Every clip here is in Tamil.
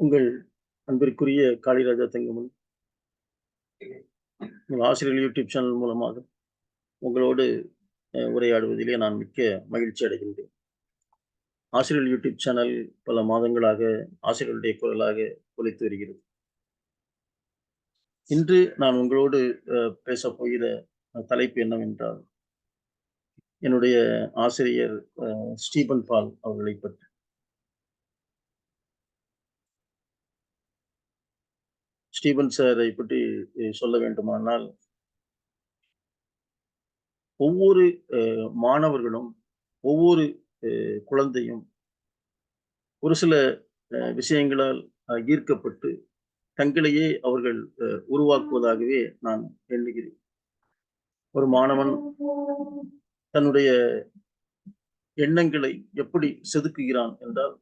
உங்கள் அன்பிற்குரிய காளிராஜா தங்கமன் உங்கள் ஆசிரியர் யூடியூப் சேனல் மூலமாக உங்களோடு உரையாடுவதிலே நான் மிக்க மகிழ்ச்சி அடைகின்றேன். ஆசிரியர் யூடியூப் சேனல் பல மாதங்களாக ஆசிரியர்களுடைய குரலாக ஒழித்து வருகிறது. இன்று நான் உங்களோடு பேசப்போகிற பேசப் போகிற தலைப்பு என்னவென்றால் என்னுடைய ஆசிரியர் ஸ்டீபன் பால் அவர்களை பற்றி. ஸ்டீபன் சாரை பற்றி சொல்ல வேண்டுமானால் ஒவ்வொரு மாணவர்களும் ஒவ்வொரு குழந்தையும் ஒரு சில அஹ், விஷயங்களால் ஈர்க்கப்பட்டு தங்களையே அவர்கள் அஹ், உருவாக்குவதாகவே நான் எண்ணுகிறேன். ஒரு மாணவன் தன்னுடைய எண்ணங்களை எப்படி செதுக்குகிறான் என்றால்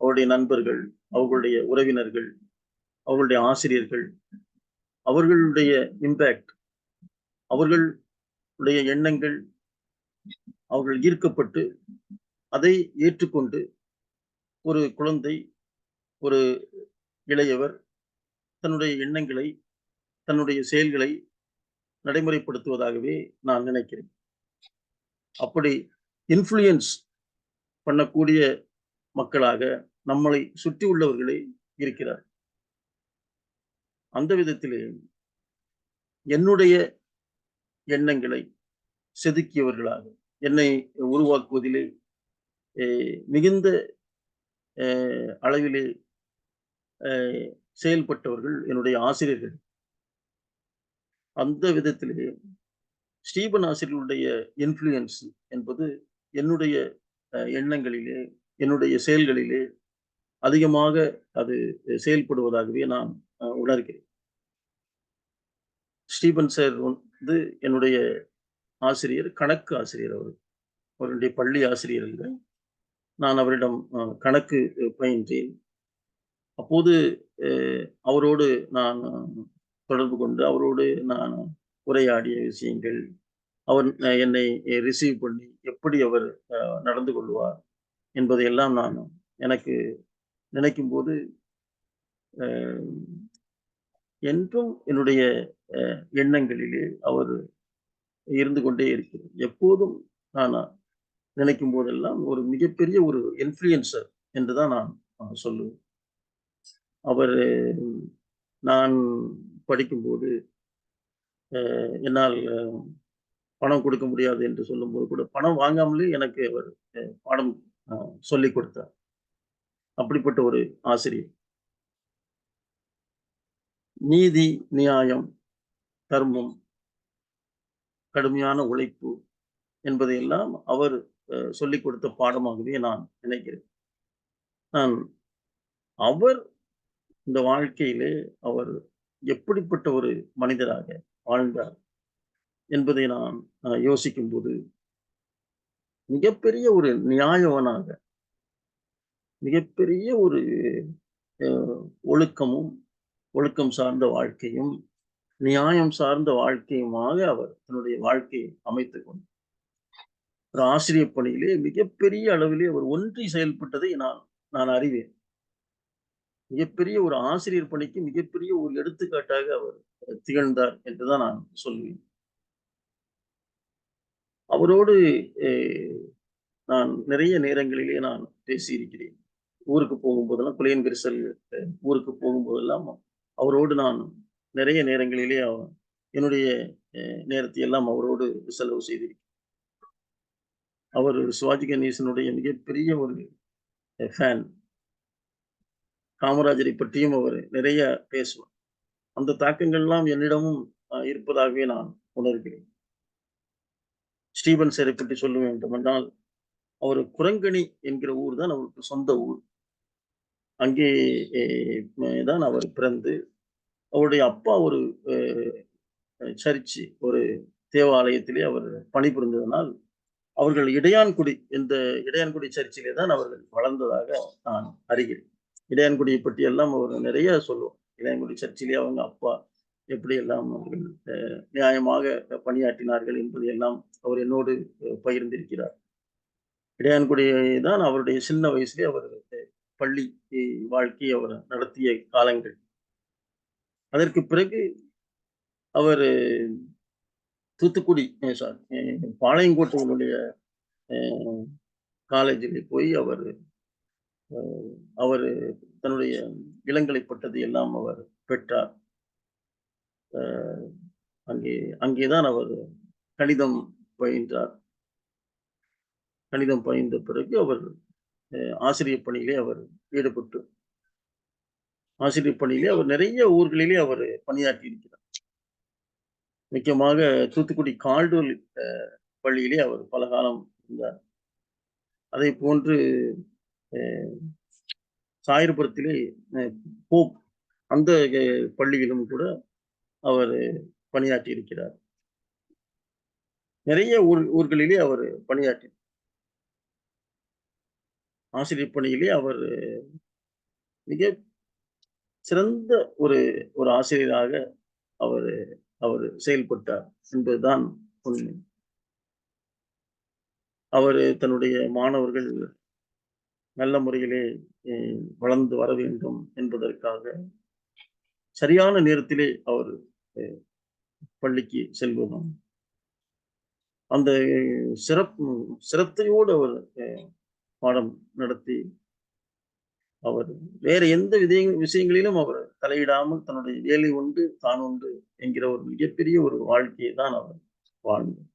அவருடைய நண்பர்கள் அவர்களுடைய உறவினர்கள் அவர்களுடைய ஆசிரியர்கள் அவர்களுடைய இம்பேக்ட் அவர்களுடைய எண்ணங்கள் அவர்கள் ஈர்க்கப்பட்டு அதை ஏற்றுக்கொண்டு ஒரு குழந்தை ஒரு இளையவர் தன்னுடைய எண்ணங்களை தன்னுடைய செயல்களை நடைமுறைப்படுத்துவதாகவே நான் நினைக்கிறேன். அப்படி இன்ஃப்ளூயன்ஸ் பண்ணக்கூடிய மக்களாக நம்மளை சுற்றி உள்ளவர்களே இருக்கிறார் அந்த விதத்திலே என்னுடைய எண்ணங்களை செதுக்கியவர்களாக என்னை உருவாக்குவதிலே மிகுந்த அஹ், அளவிலே செயல்பட்டவர்கள் என்னுடைய ஆசிரியர்கள். அந்த விதத்திலே ஸ்டீபன் ஆசிரியர்களுடைய இன்ஃப்ளூயன்ஸ் என்பது என்னுடைய அஹ், எண்ணங்களிலே என்னுடைய செயல்களிலே அதிகமாக அது செயல்படுவதாகவே நான் உணர்கிறேன். ஸ்டீபன் சார் வந்து என்னுடைய ஆசிரியர் கணக்கு ஆசிரியர் அவர். அவருடைய பள்ளி ஆசிரியர் அல்ல நான் அவரிடம் கணக்கு பயின்றேன். அப்போது அவரோடு நான் தொடர்பு கொண்டு அவரோடு நான் உரையாடிய விஷயங்கள் அவர் என்னை ரிசீவ் பண்ணி எப்படி அவர் நடந்து கொள்வார் என்பதையெல்லாம் நான் எனக்கு நினைக்கும் போது என்றும் என்னுடைய எண்ணங்களிலே அவர் இருந்து கொண்டே இருக்கிறார். எப்போதும் நான் நினைக்கும் போதெல்லாம் ஒரு மிகப்பெரிய ஒரு இன்ஃப்ளூயன்சர் என்றுதான் நான் சொல்லுவேன். அவர் நான் படிக்கும்போது என்னால் பணம் கொடுக்க முடியாது என்று சொல்லும்போது கூட பணம் வாங்காமலே எனக்கு அவர் பாடம் சொல்லிக் கொடுத்தார். அப்படிப்பட்ட ஒரு ஆசிரியர். நீதி நியாயம் தர்மம் கடுமையான உழைப்பு என்பதையெல்லாம் அவர் சொல்லிக் கொடுத்த பாடமாகவே நான் நினைக்கிறேன். நான் அவர் இந்த வாழ்க்கையிலே அவர் எப்படிப்பட்ட ஒரு மனிதராக வாழ்ந்தார் என்பதை நான் அஹ், யோசிக்கும்போது மிகப்பெரிய ஒரு நியாயவனாக மிகப்பெரிய ஒரு அஹ், ஒழுக்கமும் ஒழுக்கம் சார்ந்த வாழ்க்கையும் நியாயம் சார்ந்த வாழ்க்கையுமாக அவர் தன்னுடைய வாழ்க்கையை அமைத்துக் கொண்டார். ஒரு ஆசிரியர் பணியிலே மிகப்பெரிய அளவிலே அவர் ஒன்றி செயல்பட்டதை நான் நான் அறிவேன். மிகப்பெரிய ஒரு ஆசிரியர் பணிக்கு மிகப்பெரிய ஒரு எடுத்துக்காட்டாக அவர் திகழ்ந்தார் என்றுதான் நான் சொல்வேன். அவரோடு அஹ், நான் நிறைய நேரங்களிலே நான் பேசியிருக்கிறேன். ஊருக்கு போகும்போதெல்லாம் குலையன் கிரிசல் ஊருக்கு போகும்போதெல்லாம் அவரோடு நான் நிறைய நேரங்களிலே என்னுடைய நேரத்தை எல்லாம் அவரோடு செலவு செய்திருக்கேன். அவர் சிவாஜி கணேசனுடைய மிகப்பெரிய ஒரு ஃபேன் காமராஜரை பற்றியும் அவர் நிறைய பேசுவார். அந்த தாக்கங்கள்லாம் என்னிடமும் அஹ், இருப்பதாகவே நான் உணர்கிறேன். ஸ்டீபன் சேரை பற்றி சொல்ல வேண்டும் என்றால் அவர் குரங்கணி என்கிற ஊர் தான் அவருக்கு சொந்த ஊர். அங்கே தான் அவர் பிறந்து அவருடைய அப்பா ஒரு சர்ச்சு ஒரு தேவாலயத்திலே அவர் பணிபுரிந்ததனால் அவர்கள் இடையான்குடி இந்த இடையான்குடி சர்ச்சிலே தான் அவர்கள் வளர்ந்ததாக நான் அறிகிறேன். இடையான்குடியை பற்றி எல்லாம் அவர் நிறைய சொல்லுவோம் இடையான்குடி சர்ச்சிலே அவங்க அப்பா எப்படி எல்லாம் அவர்கள் அஹ், நியாயமாக பணியாற்றினார்கள் என்பதையெல்லாம் அவர் என்னோடு பகிர்ந்திருக்கிறார். இடையான்குடியை தான் அவருடைய சின்ன வயசுலேயே அவர் பள்ளி வாழ்க்கையை அவர் நடத்திய காலங்கள். அதற்கு பிறகு அவர் தூத்துக்குடி சார் பாளையங்கோட்டையினுடைய காலேஜில் போய் அவர் அவர் தன்னுடைய இளங்கலை பட்டதை எல்லாம் அவர் பெற்றார். அங்கே அங்கேதான் அவர் கணிதம் பயின்றார். கணிதம் பயின்ற பிறகு அவர் ஆசிரியர் பணியிலே அவர் ஈடுபட்டு ஆசிரியர் பணியிலே அவர் நிறைய ஊர்களிலே அவர் பணியாற்றி இருக்கிறார். முக்கியமாக தூத்துக்குடி கால்டூர் பள்ளியிலே அவர் பல காலம் இருந்தார். அதே போன்று சாயர்புரத்திலே போப் அந்த பள்ளியிலும் கூட அவர் பணியாற்றி இருக்கிறார். நிறைய ஊர் ஊர்களிலே அவர் பணியாற்றி ஆசிரியர் பணியிலே அவர் மிக சிறந்த ஒரு ஒரு ஆசிரியராக அவர் அவர் செயல்பட்டார் என்பதுதான் உண்மை. அவர் தன்னுடைய மாணவர்கள் நல்ல முறையிலே வளர்ந்து வர வேண்டும் என்பதற்காக சரியான நேரத்திலே அவர் பள்ளிக்கு செல்வதும். அந்த சிறப்பு சிரத்தையோடு அவர் பாடம் நடத்தி அவர் வேற எந்த வித விஷயங்களிலும் அவர் தலையிடாமல் தன்னுடைய வேலை உண்டு தான் உண்டு என்கிற ஒரு மிகப்பெரிய ஒரு வாழ்க்கையை தான் அவர் வாழ்ந்தார்.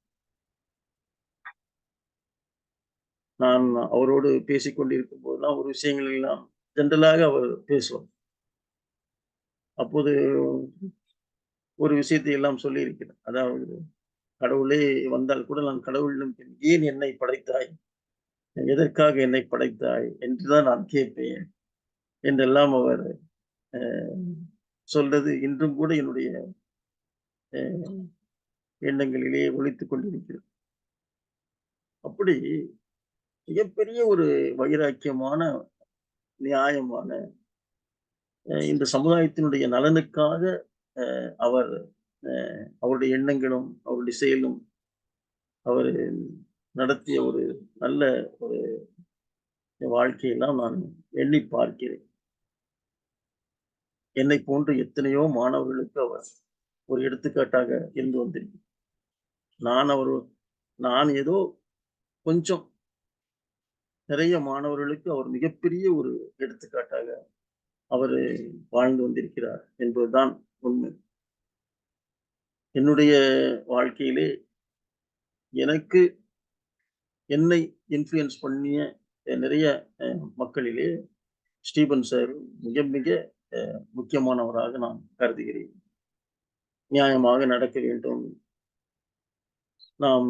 நான் அவரோடு பேசிக்கொண்டிருக்கும் போதெல்லாம் ஒரு விஷயங்கள் எல்லாம் ஜென்ரலாக அவர் பேசுவார். அப்போது ஒரு விஷயத்தை எல்லாம் சொல்லி இருக்கிறேன் அதாவது கடவுளே வந்தால் கூட நான் கடவுளிடம் ஏன் என்னை படைத்தாய்? எதற்காக என்னை படைத்தாய் என்றுதான் நான் கேட்பேன் என்றெல்லாம் அவர் சொல்றது இன்றும் கூட என்னுடைய எண்ணங்களிலே ஒழித்துக் கொண்டிருக்கிறது. அப்படி மிகப்பெரிய ஒரு வைராக்கியமான நியாயமான இந்த சமுதாயத்தினுடைய நலனுக்காக அவர் அவருடைய எண்ணங்களும் அவருடைய செயலும் அவர் நடத்திய ஒரு நல்ல ஒரு வாழ்க்கையெல்லாம் நான் எண்ணி பார்க்கிறேன். என்னை போன்று எத்தனையோ மாணவர்களுக்கு அவர் ஒரு எடுத்துக்காட்டாக இருந்து வந்திருக்கிறேன் நான் அவர் நான் ஏதோ கொஞ்சம் நிறைய மாணவர்களுக்கு அவர் மிகப்பெரிய ஒரு எடுத்துக்காட்டாக அவர் வாழ்ந்து வந்திருக்கிறார் என்பதுதான் உண்மை. என்னுடைய வாழ்க்கையிலே எனக்கு என்னை இன்ஃப்ளூயன்ஸ் பண்ணிய நிறைய மக்களிலே ஸ்டீபன் சார் மிக மிக முக்கியமானவராக நான் கருதுகிறேன். நியாயமாக நடக்க வேண்டும். நாம்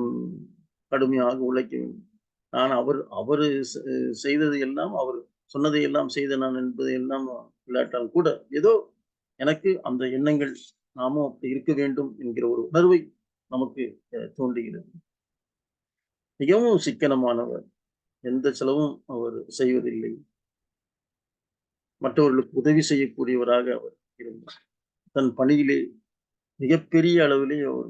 கடுமையாக உழைக்க வேண்டும். நான் அவர் அவர் செய்தது எல்லாம் அவர் சொன்னதை எல்லாம் செய்த நான் என்பதை எல்லாம் இல்லாட்டால் கூட ஏதோ எனக்கு அந்த எண்ணங்கள் நாமும் அப்படி இருக்க வேண்டும் என்கிற ஒரு உணர்வை நமக்கு தோன்றுகிறது. மிகவும் சிக்கனமானவர். எந்த செலவும் அவர் செய்வதில்லை. மற்றவர்களுக்கு உதவி செய்யக்கூடியவராக அவர் இருந்தார். தன் பணியிலே மிகப்பெரிய அளவிலே அவர்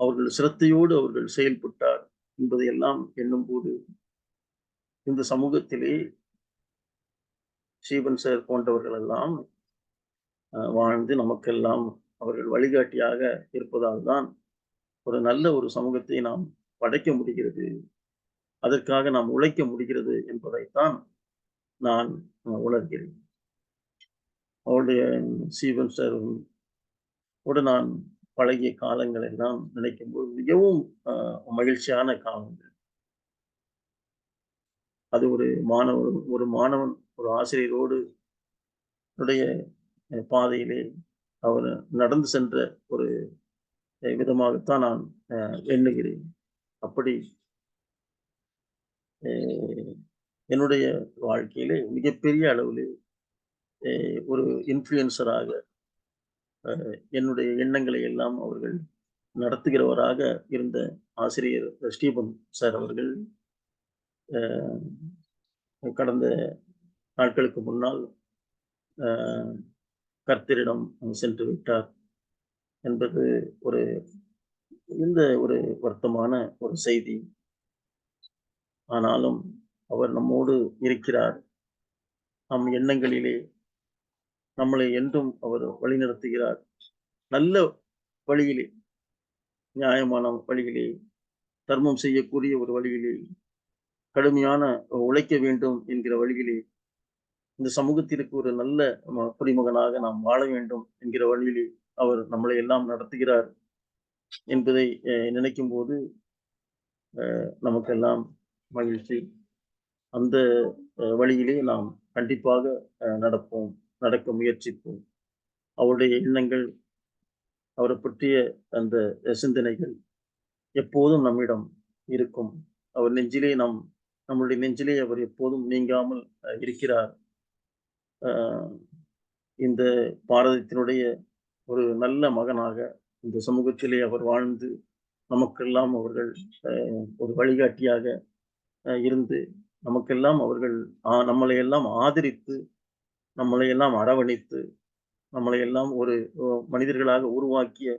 அவர்கள் சிரத்தையோடு அவர்கள் செயல்பட்டார் என்பதையெல்லாம் எண்ணும்போது இந்த சமூகத்திலே சீவன் சார் போன்றவர்கள் எல்லாம் வாழ்ந்து நமக்கெல்லாம் அவர்கள் வழிகாட்டியாக இருப்பதால் தான் ஒரு நல்ல ஒரு சமூகத்தை நாம் படைக்க முடிகிறது. அதற்காக நாம் உழைக்க முடிகிறது என்பதைத்தான் நான் உணர்கிறேன். அவருடைய சீவன் சார் கூட நான் பழகிய காலங்கள் எல்லாம் நினைக்கும் போது மிகவும் மகிழ்ச்சியான காலங்கள். அது ஒரு மாணவன் ஒரு மாணவன் ஒரு ஆசிரியரோடு உடைய பாதையிலே அவர் நடந்து சென்ற ஒரு விதமாகத்தான் நான் எண்ணுகிறேன். அப்படி என்னுடைய வாழ்க்கையிலே மிகப்பெரிய அளவில் ஒரு இன்ஃப்ளூயன்சராக என்னுடைய எண்ணங்களை எல்லாம் அவர்கள் நடத்துகிறவராக இருந்த ஆசிரியர் ஸ்டீபன் சார் அவர்கள் கடந்த நாட்களுக்கு முன்னால் கர்த்தரிடம் சென்று விட்டார் என்பது ஒரு இந்த ஒரு வருத்தமான ஒரு செய்தி. ஆனாலும் அவர் நம்மோடு இருக்கிறார். நம் எண்ணங்களிலே நம்மளை என்றும் அவர் வழிநடத்துகிறார். நல்ல வழியிலே நியாயமான வழியிலே தர்மம் செய்யக்கூடிய ஒரு வழியிலே கடுமையான உழைக்க வேண்டும் என்கிற வழியிலே இந்த சமூகத்திற்கு ஒரு நல்ல குடிமகனாக நாம் வாழ வேண்டும் என்கிற வழியிலே அவர் நம்மளை எல்லாம் நடத்துகிறார். என்பதை அஹ், நினைக்கும் போது நமக்கெல்லாம் மகிழ்ச்சி. அந்த வழியிலே நாம் கண்டிப்பாக அஹ், நடப்போம் நடக்க முயற்சிப்போம். அவருடைய எண்ணங்கள் அவரை பற்றிய அந்த சிந்தனைகள் எப்போதும் நம்மிடம் இருக்கும். அவர் நெஞ்சிலே நாம் நம்முடைய நெஞ்சிலே அவர் எப்போதும் நீங்காமல் அஹ், இருக்கிறார். அஹ், இந்த பாரதத்தினுடைய ஒரு நல்ல மகனாக இந்த சமூகத்திலே அவர் வாழ்ந்து நமக்கெல்லாம் அவர்கள் ஒரு வழிகாட்டியாக இருந்து நமக்கெல்லாம் அவர்கள் நம்மளை எல்லாம் ஆதரித்து நம்மளை எல்லாம் அரவணைத்து நம்மளை எல்லாம் ஒரு மனிதர்களாக உருவாக்கிய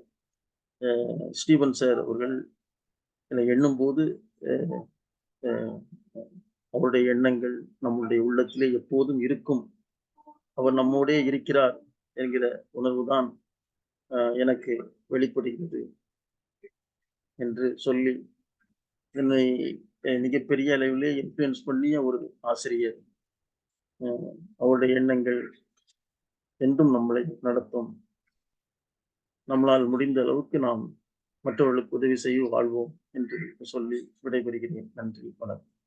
ஸ்டீபன் சார் அவர்கள் இதை எண்ணும்போது அவருடைய எண்ணங்கள் நம்முடைய உள்ளத்திலே எப்போதும் இருக்கும். அவர் நம்மோடே இருக்கிறார் என்கிற உணர்வுதான் எனக்கு வெளிப்படுகிறது என்று சொல்லி என்னை மிகப்பெரிய அளவிலே இன்ஃப்ளூயன்ஸ் பண்ணிய ஒரு ஆசிரியர். அவருடைய எண்ணங்கள் என்றும் நம்மளை நடத்தும். நம்மளால் முடிந்த அளவுக்கு நாம் மற்றவர்களுக்கு உதவி செய்ய வாழ்வோம் என்று சொல்லி விடைபெறுகிறேன். நன்றி வணக்கம்.